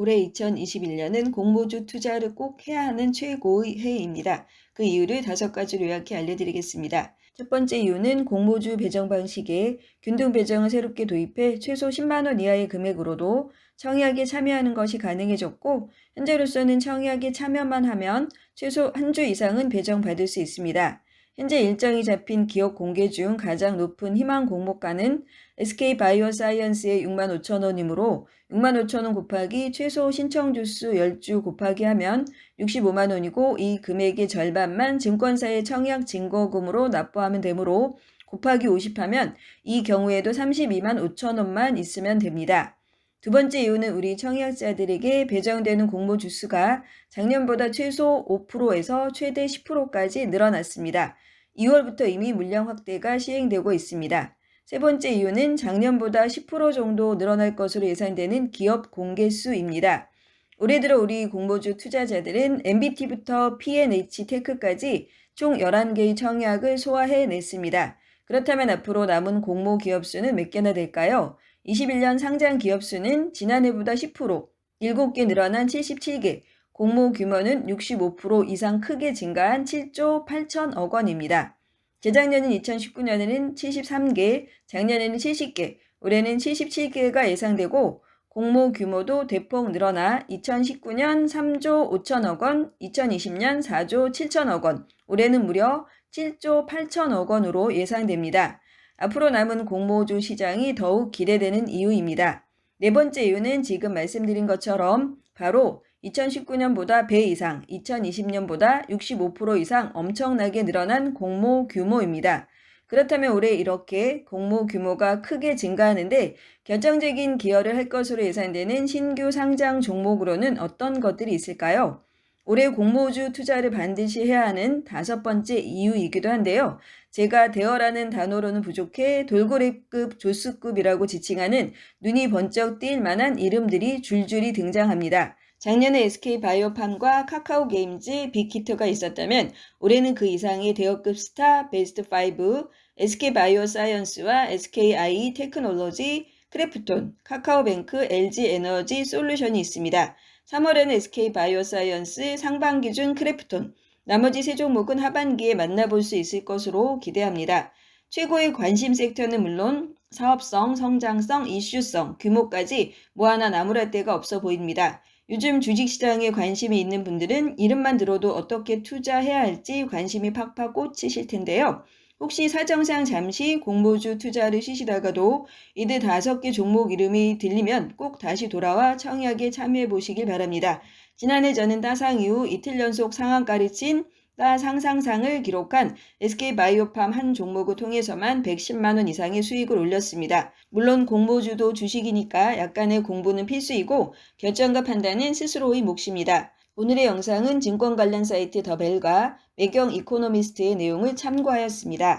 올해 2021년은 공모주 투자를 꼭 해야 하는 최고의 해입니다. 그 이유를 다섯 가지로 요약해 알려드리겠습니다. 첫 번째 이유는 공모주 배정 방식에 균등 배정을 새롭게 도입해 최소 10만원 이하의 금액으로도 청약에 참여하는 것이 가능해졌고 현재로서는 청약에 참여만 하면 최소 한 주 이상은 배정받을 수 있습니다. 현재 일정이 잡힌 기업 공개 중 가장 높은 희망 공모가는 SK 바이오사이언스의 6만 5천 원이므로 6만 5천 원 곱하기 최소 신청 주수 10주 곱하기 하면 65만 원이고 이 금액의 절반만 증권사의 청약 증거금으로 납부하면 되므로 곱하기 50하면 이 경우에도 32만 5천 원만 있으면 됩니다. 두 번째 이유는 우리 청약자들에게 배정되는 공모 주수가 작년보다 최소 5%에서 최대 10%까지 늘어났습니다. 2월부터 이미 물량 확대가 시행되고 있습니다. 세 번째 이유는 작년보다 10% 정도 늘어날 것으로 예상되는 기업 공개 수입니다. 올해 들어 우리 공모주 투자자들은 MBT부터 P&H 테크까지 총 11개의 청약을 소화해냈습니다. 그렇다면 앞으로 남은 공모 기업 수는 몇 개나 될까요? 21년 상장 기업 수는 지난해보다 10%, 7개 늘어난 77개, 공모 규모는 65% 이상 크게 증가한 7조 8천억 원입니다. 재작년인 2019년에는 73개, 작년에는 70개, 올해는 77개가 예상되고 공모 규모도 대폭 늘어나 2019년 3조 5천억 원, 2020년 4조 7천억 원, 올해는 무려 7조 8천억 원으로 예상됩니다. 앞으로 남은 공모주 시장이 더욱 기대되는 이유입니다. 네 번째 이유는 지금 말씀드린 것처럼 바로 2019년보다 배 이상, 2020년보다 65% 이상 엄청나게 늘어난 공모 규모입니다. 그렇다면 올해 이렇게 공모 규모가 크게 증가하는데 결정적인 기여를 할 것으로 예상되는 신규 상장 종목으로는 어떤 것들이 있을까요? 올해 공모주 투자를 반드시 해야 하는 다섯 번째 이유이기도 한데요. 제가 대어라는 단어로는 부족해 돌고래급 조수급이라고 지칭하는 눈이 번쩍 띌 만한 이름들이 줄줄이 등장합니다. 작년에 SK 바이오팜과 카카오 게임즈, 빅히트가 있었다면 올해는 그 이상의 대여급 스타 베스트 5, SK 바이오 사이언스와 SKI 테크놀로지, 크래프톤, 카카오뱅크, LG 에너지 솔루션이 있습니다. 3월에는 SK 바이오사이언스, 상반기 준 크래프톤, 나머지 세 종목은 하반기에 만나볼 수 있을 것으로 기대합니다. 최고의 관심 섹터는 물론 사업성, 성장성, 이슈성, 규모까지 뭐 하나 나무랄 데가 없어 보입니다. 요즘 주식시장에 관심이 있는 분들은 이름만 들어도 어떻게 투자해야 할지 관심이 팍팍 꽂히실 텐데요. 혹시 사정상 잠시 공모주 투자를 쉬시다가도 이들 다섯 개 종목 이름이 들리면 꼭 다시 돌아와 청약에 참여해 보시길 바랍니다. 지난해 저는 따상 이후 이틀 연속 상한가를 친따 상상상을 기록한 SK바이오팜 한 종목을 통해서만 110만원 이상의 수익을 올렸습니다. 물론 공모주도 주식이니까 약간의 공부는 필수이고 결정과 판단은 스스로의 몫입니다. 오늘의 영상은 증권 관련 사이트 더벨과 매경 이코노미스트의 내용을 참고하였습니다.